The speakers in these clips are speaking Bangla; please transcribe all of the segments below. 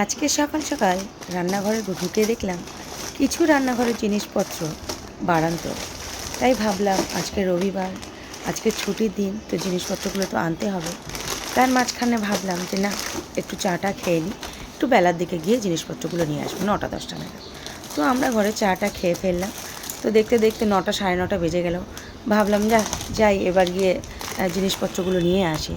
আজকে সকাল সকাল রান্নাঘরে ঢুকে দেখলাম কিছু রান্নাঘরের জিনিসপত্র বাড়ান্ত। তাই ভাবলাম আজকে রবিবার, আজকে ছুটির দিন, তো জিনিসপত্রগুলো তো আনতে হবে। তার মাঝখানে ভাবলাম যে না, একটু চাটা খেয়ে নিই, একটু বেলার দিকে গিয়ে জিনিসপত্রগুলো নিয়ে আসব, নটা, দশটা নাগাদ। তো আমরা ঘরে চাটা খেয়ে ফেললাম। তো দেখতে দেখতে নটা, সাড়ে নটা বেজে গেল। ভাবলাম যা যাই, এবার গিয়ে জিনিসপত্রগুলো নিয়ে আসি।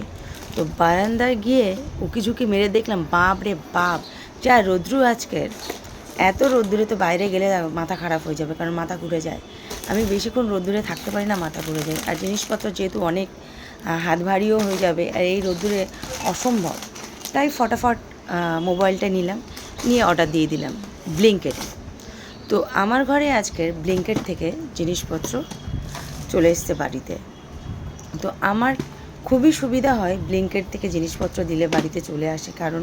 তো বারান্দায় গিয়ে উকি ঝুঁকি মেরে দেখলাম বাপ রে বাপ। যা রৌদ্রু আজকের। এত রোদ্দুরে তো বাইরে গেলে মাথা খারাপ হয়ে যাবে, কারণ মাথা ঘুরে যায়। আমি বেশিক্ষণ রোদ্দুরে থাকতে পারি না, মাথা ঘুরে যায়। আর জিনিসপত্র যেহেতু অনেক হাত ভারীও হয়ে যাবে, আর এই রোদ্দুরে অসম্ভব। তাই ফটাফট মোবাইলটা নিলাম, নিয়ে অর্ডার দিয়ে দিলাম, ব্লিঙ্কেটে। তো আমার ঘরে আজকের ব্লিঙ্কেট থেকে জিনিসপত্র চলে এসছে বাড়িতে। তো আমার খুবই সুবিধা হয় ব্লিঙ্কেট থেকে জিনিসপত্র দিলে বাড়িতে চলে আসে, কারণ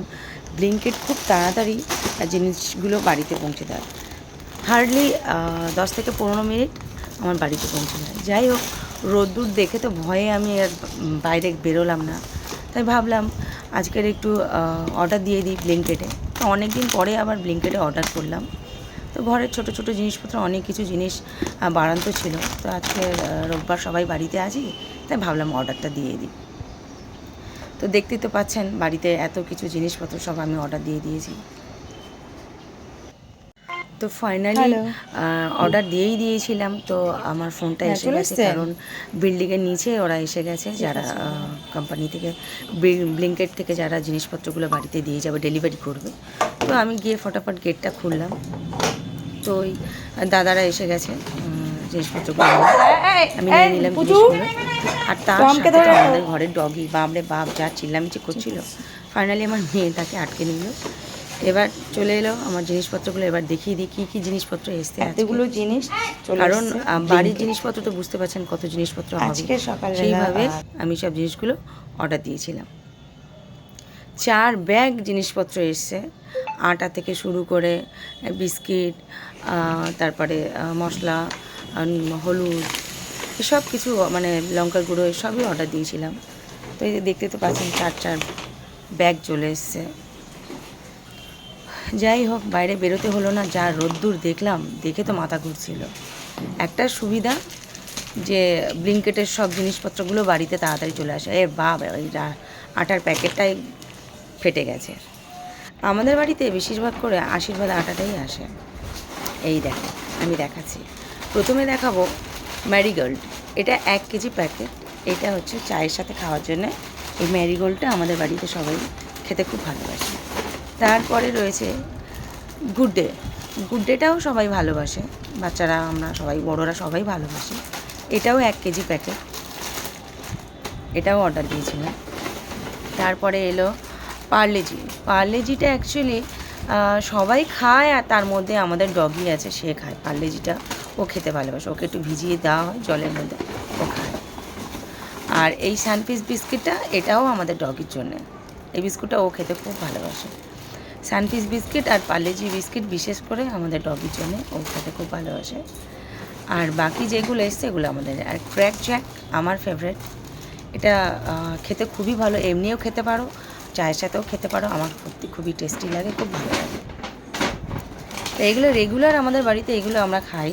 ব্লিঙ্কেট খুব তাড়াতাড়ি জিনিসগুলো বাড়িতে পৌঁছে দেয়। হার্ডলি দশ থেকে পনেরো মিনিট আমার বাড়িতে পৌঁছে দেয় যাই হোক, রোদ্দুর দেখে তো ভয়ে আমি আর বাইরে বেরোলাম না। তাই ভাবলাম, আজকের একটু অর্ডার দিয়ে দিই ব্লিঙ্কেটে। তো অনেক দিন পরে আবার ব্লিঙ্কেটে অর্ডার করলাম। তো ঘরের ছোট ছোট জিনিসপত্র অনেক কিছু জিনিস বাড়ান্ত ছিল। তো আজকে রোববার সবাই বাড়িতে আছি তাই ভাবলাম অর্ডারটা দিয়ে দিই। তো দেখতেই তো পাচ্ছেন বাড়িতে এত কিছু জিনিসপত্র সব আমি অর্ডার দিয়ে দিয়েছি। তো ফাইনালি অর্ডার দিয়েই দিয়েছিলাম তো আমার ফোনটা হ্যাঁ, এসে গেছে কারণ বিল্ডিংয়ের নিচে ওরা এসে গেছে যারা কোম্পানি থেকে ব্লিঙ্কেট থেকে যারা জিনিসপত্রগুলো বাড়িতে দিয়ে যাবে ডেলিভারি করবে। তো আমি গিয়ে ফটাফট গেটটা খুললাম। তো ওই দাদারা এসে গেছে উম, জিনিসপত্রগুলো আমি নিয়ে নিলাম জিনিসগুলো। আর তার সাথে। আমাদের ঘরের ডগি বাপরে বাপ যা চিল্লামিচি করছিল। ফাইনালি আমার মেয়ে তাকে আটকে নিল। এবার চলে এলো আমার জিনিসপত্রগুলো এবার দেখিয়ে দিই কী কী জিনিসপত্র এসছে এতগুলো জিনিস কারণ বাড়ির জিনিসপত্র তো বুঝতে পারছেন কত জিনিসপত্র হবে। সেইভাবে আমি সব জিনিসগুলো অর্ডার দিয়েছিলাম। চার ব্যাগ জিনিসপত্র এসছে। আটা থেকে শুরু করে বিস্কিট তারপরে মশলা হলুদ এসব কিছু মানে লঙ্কার গুঁড়ো এসবই অর্ডার দিয়েছিলাম। তো এই দেখতে তো পাচ্ছেন, চার চার ব্যাগ চলে এসছে। যাই হোক, বাইরে বেরোতে হলো না, যা রোদ্দুর দেখলাম, দেখে তো মাথা ঘুরছিল। একটা সুবিধা যে ব্লিঙ্কেটের সব জিনিসপত্রগুলো বাড়িতে তাড়াতাড়ি চলে আসে। এ ওই আটার প্যাকেটটাই ফেটে গেছে। আমাদের বাড়িতে বেশিরভাগ করে আশীর্বাদ আটাটাই আসে। এই দেখো, আমি দেখাচ্ছি। প্রথমে দেখাবো ম্যারিগোল্ড এটা এক কেজি প্যাকেট এটা হচ্ছে চায়ের সাথে খাওয়ার জন্য। এই ম্যারিগোল্ডটা আমাদের বাড়িতে সবাই খেতে খুব ভালোবাসে। তারপরে রয়েছে গুড ডে গুড ডেটাও সবাই ভালোবাসে। বাচ্চারা আমরা সবাই, বড়রা সবাই ভালোবাসি। এটাও এক কেজি প্যাকেট এটাও অর্ডার দিয়েছিলাম। তারপরে এলো পার্লেজি পার্লেজিটা অ্যাকচুয়ালি সবাই খায় আর তার মধ্যে আমাদের ডগি আছে, সে খায়। পার্লেজিটা ও খেতে ভালোবাসে। ওকে একটু ভিজিয়ে দেওয়া হয় জলের মধ্যে, ও খায়। আর এই সানপিস বিস্কিটটা এটাও আমাদের ডগির জন্যে। এই বিস্কুটটা ও খেতে খুব ভালোবাসে। সানপিস বিস্কিট আর পার্লেজি বিস্কিট বিশেষ করে আমাদের ডগির জন্যে ও খেতে খুব ভালোবাসে। আর বাকি যেগুলো এসছে, এগুলো আমাদের আর ক্র্যাক জ্যাক আমার ফেভারেট এটা খেতে খুবই ভালো। এমনিও খেতে পারো। চায়ের সাথেও খেতে পারো। আমার সত্যি খুবই টেস্টি লাগে, খুব ভালো লাগে। তো এগুলো রেগুলার আমাদের বাড়িতে এগুলো আমরা খাই।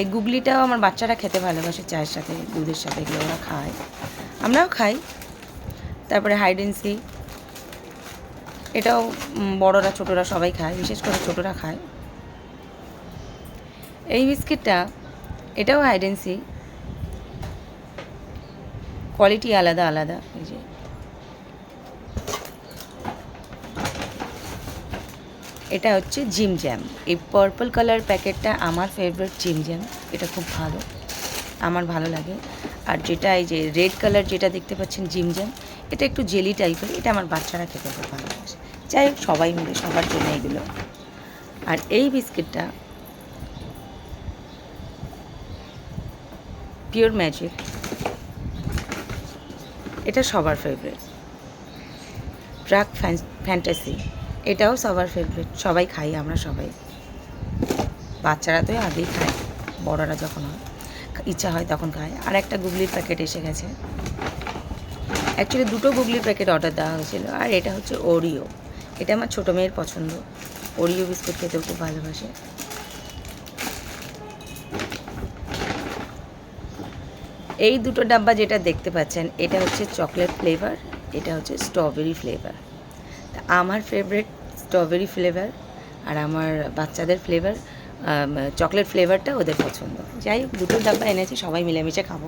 এই গুগলিটাও আমার বাচ্চারা খেতে ভালোবাসে চায়ের সাথে, দুধের সাথে এগুলো ওরা খায়। আমরাও খাই। তারপরে হাইডেন্সি এটাও বড়রা, ছোটরা সবাই খায়, বিশেষ করে ছোটরা খায়। এই বিস্কিটটা, এটাও হাইডেন্সি কোয়ালিটি আলাদা আলাদা, এই যে। এটা হচ্ছে জিম জ্যাম। এই পার্পল কালার প্যাকেটটা আমার ফেভারিট জিম জ্যাম। এটা খুব ভালো, আমার ভালো লাগে। আর যেটা এই যে রেড কালার যেটা দেখতে পাচ্ছেন জিম জ্যাম, এটা একটু জেলি টাইপের এটা আমার বাচ্চারা খেতে খুব ভালোবাসে। যাই হোক, সবাই মিলে সবার জন্য এগুলো। আর এই বিস্কিটটা পিওর ম্যাজিক এটা সবার ফেভারিট ট্রাক ফ্যান্টাসি এটাও সবার ফেভারিট সবাই খাই আমরা সবাই। বাচ্চারা তো আগেই খায়, বড়রা যখন হয়, ইচ্ছা হয় তখন খায়। আর একটা গুগলির প্যাকেট এসে গেছে। অ্যাকচুয়ালি দুটো গুগলির প্যাকেট অর্ডার দেওয়া হয়েছিল, আর এটা হচ্ছে ওরিও এটা আমার ছোটো মেয়ের পছন্দ। ওরিও বিস্কুট খেতেও খুব ভালোবাসে। এই দুটো ডাব্বা যেটা দেখতে পাচ্ছেন, এটা হচ্ছে চকলেট ফ্লেভার এটা হচ্ছে স্ট্রবেরি ফ্লেভার আমার ফেভারিট স্ট্রবেরি ফ্লেভার আর আমার বাচ্চাদের ফ্লেভার চকলেট ফ্লেভারটা ওদের পছন্দ। যাই হোক, দুটো ডাব্বা এনেছি, সবাই মিলেমিশে খাব।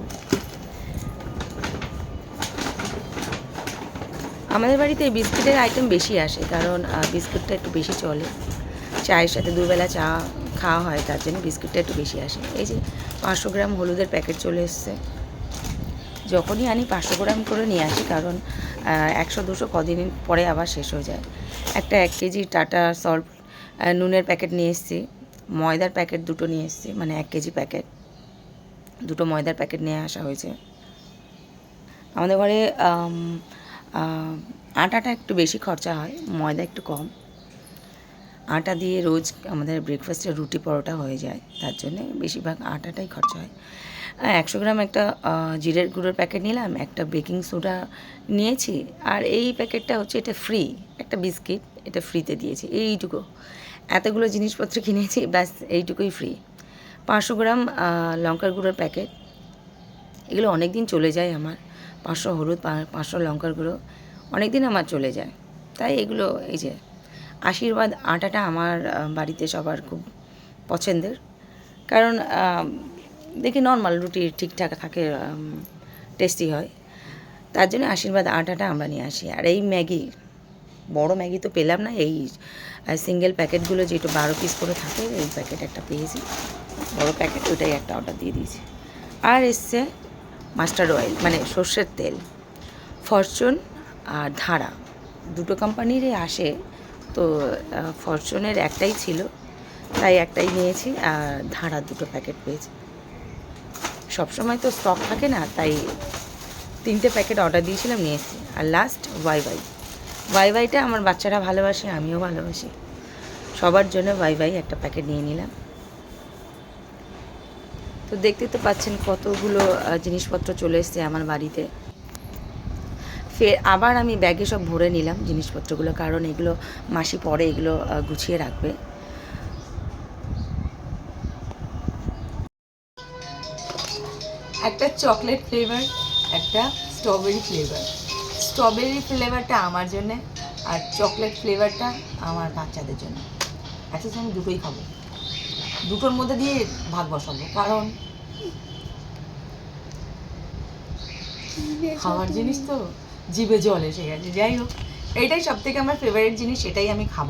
আমাদের বাড়িতে বিস্কুটের আইটেম বেশি আসে, কারণ বিস্কুটটা একটু বেশি চলে। চায়ের সাথে দুবেলা চা খাওয়া হয়, তার জন্য বিস্কুটটা একটু বেশি আসে। এই যে পাঁচশো গ্রাম হলুদের প্যাকেট চলে এসছে। যখনই আনি পাঁচশো গ্রাম করে নিয়ে আসি, কারণ একশো, দুশো কদিন পরে আবার শেষ হয়ে যায়। একটা এক কেজি টাটা সল্ট নুনের প্যাকেট নিয়ে এসেছি, ময়দার প্যাকেট দুটো নিয়ে এসেছি মানে এক কেজি প্যাকেট। দুটো ময়দার প্যাকেট নিয়ে আসা হয়েছে। আমাদের ঘরে আটাটা একটু বেশি খরচা হয়, ময়দা একটু কম। আটা দিয়ে রোজ আমাদের ব্রেকফাস্টে রুটি পরোটা হয়ে যায়, তার জন্য বেশিরভাগ আটাটাই খরচা হয়। একশো গ্রাম একটা জিরের গুঁড়োর প্যাকেট নিলাম, একটা বেকিং সোডা নিয়েছি, আর এই প্যাকেটটা হচ্ছে এটা ফ্রি একটা বিস্কিট এটা ফ্রিতে দিয়েছি, এইটুকু। এতগুলো জিনিসপত্র কিনেছি, ব্যাস, এইটুকুই ফ্রি পাঁচশো গ্রাম লঙ্কার গুঁড়োর প্যাকেট এগুলো অনেক দিন চলে যায় আমার, পাঁচশো হলুদ পাঁচশো লঙ্কার গুঁড়ো অনেক দিন আমার চলে যায়। তাই এগুলো, এই যে, আশীর্বাদ আটাটা আমার বাড়িতে সবার খুব পছন্দের। কারণ দেখি নর্মাল রুটি ঠিকঠাক থাকে টেস্টি হয়। তার জন্য আশীর্বাদ আটাটা আমরা নিয়ে আসি। আর এই ম্যাগি, বড় ম্যাগি তো পেলাম না, এই সিঙ্গেল প্যাকেটগুলো যেটা বারো পিস করে থাকে, এই প্যাকেট একটা পেয়েছি। বড় প্যাকেট ওইটাই একটা অর্ডার দিয়ে দিয়েছি। আর এসছে মাস্টার্ড অয়েল মানে সর্ষের তেল। ফরচুন আর ধারা, দুটো কোম্পানিরই আসে। তো ফরচুনের একটাই ছিল, তাই একটাই নিয়েছি। আর ধারা দুটো প্যাকেট পেয়েছি। সবসময় তো স্টক থাকে না, তাই তিনটে প্যাকেট অর্ডার দিয়েছিলাম নিয়ে এসেছি আর লাস্ট ওয়াই ওয়াই ওয়াই ওয়াইটা আমার বাচ্চারা ভালোবাসে, আমিও ভালোবাসি। সবার জন্য ওয়াই ওয়াই একটা প্যাকেট নিয়ে নিলাম। তো দেখতে তো পাচ্ছেন কতগুলো জিনিসপত্র চলে এসছে আমার বাড়িতে। ফের আবার আমি ব্যাগে সব ভরে নিলাম জিনিসপত্রগুলো, কারণ এগুলো মাসি পরে এগুলো গুছিয়ে রাখবে। একটা চকলেট ফ্লেভার একটা স্ট্রবেরি ফ্লেভার স্ট্রবেরি ফ্লেভারটা আমার জন্যে আর চকলেট ফ্লেভারটা আমার বাচ্চাদের জন্য। অ্যাটলিস্ট আমি দুটোই খাব। দুটোর মধ্যে দিয়ে ভাগ বসাবো, কারণ খাওয়ার জিনিস তো জিভে জল এসে গেছে। যাই হোক, এটাই সব থেকে আমার ফেভারিট জিনিস, সেটাই আমি খাব।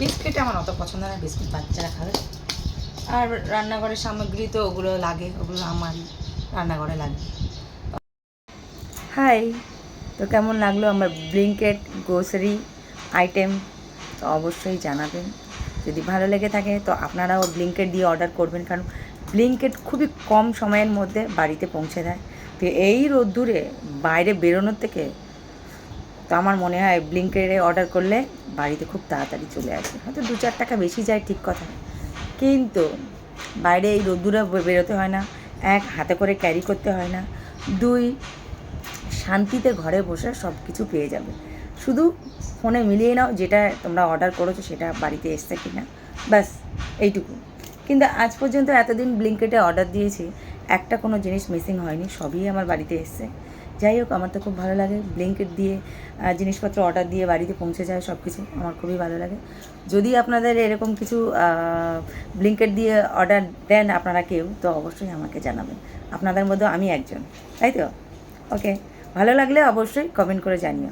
বিস্কিট আমার অত পছন্দ না, বিস্কিট বাচ্চারা খাবে। আর রান্নাঘরের সামগ্রী তো ওগুলো লাগে, ওগুলো আমারই। রান্নাঘরে লাগে হাই, তো কেমন লাগল আমার ব্লিঙ্কেট, গ্রোসারি, আইটেম? তো অবশ্যই জানাবেন। যদি ভালো লেগে থাকে, তো আপনারাও ব্লিঙ্কেট দিয়ে অর্ডার করবেন, কারণ ব্লিঙ্কেট খুবই কম সময়ের মধ্যে বাড়িতে পৌঁছে দেয়। তো এই রোদ্দুরে বাইরে বেরোনোর থেকে, তো আমার মনে হয় ব্লিঙ্কেটে অর্ডার করলে বাড়িতে খুব তাড়াতাড়ি চলে আসে হয়তো দু চার টাকা বেশি যায়, ঠিক কথা। কিন্তু বাইরে এই রোদ্দুরে বেরোতে হয় না। এক, হাতে করে ক্যারি করতে হয় না। দুই, শান্তিতে ঘরে বসে সব কিছু পেয়ে যাবে। শুধু ফোনে মিলিয়ে নাও যেটা তোমরা অর্ডার করেছ সেটা বাড়িতে এসছে কি না ব্যাস, এইটুকু। কিন্তু আজ পর্যন্ত এতদিন ব্লিঙ্কেটে অর্ডার দিয়েছি, একটা কোনো জিনিস মিসিং হয়নি, সবই আমার বাড়িতে এসছে। যাই হোক, আমার তো খুব ভালো লাগে। ব্লিঙ্কেট দিয়ে জিনিসপত্র অর্ডার দিয়ে বাড়িতে পৌঁছে যায় সব কিছু আমার খুবই ভালো লাগে। যদি আপনাদের এরকম কিছু ব্লিঙ্কেট দিয়ে অর্ডার দেন আপনারা কেউ, তো অবশ্যই আমাকে জানাবেন। আপনাদের মধ্যে আমি একজন, তাই তো? ওকে ভালো লাগলে অবশ্যই কমেন্ট করে জানিও।